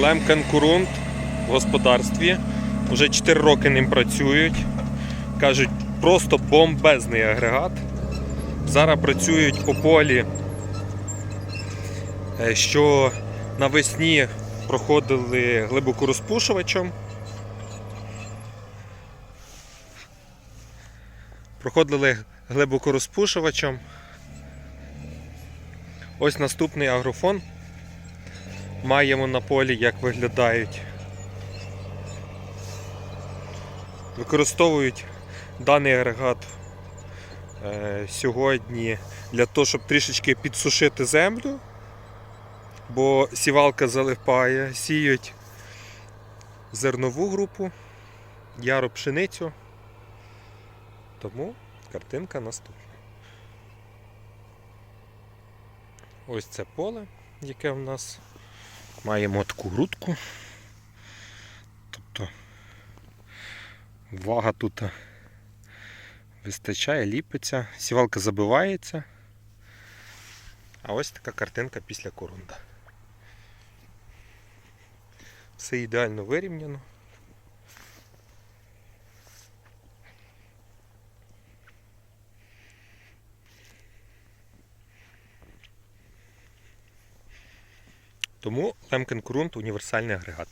Лемкен Курунт в господарстві. Вже 4 роки ним працюють. Кажуть, просто бомбезний агрегат. Зараз працюють по полі, е, що навесні проходили глибокорозпушувачем. Проходили глибокорозпушувачем. Ось наступний агрофон. Маємо на полі, як виглядають. Використовують даний агрегат е, сьогодні для того, щоб трішечки підсушити землю, бо сівалка залипає, сіють зернову групу, яру пшеницю. Тому картинка наступна. Ось це поле, яке в нас. Маємо таку грудку. Тобто вага тут вистачає, ліпиться, сівалка забивається. А ось така картинка після корунда. Все ідеально вирівняно. Тому Лемкен Крунт універсальний агрегат.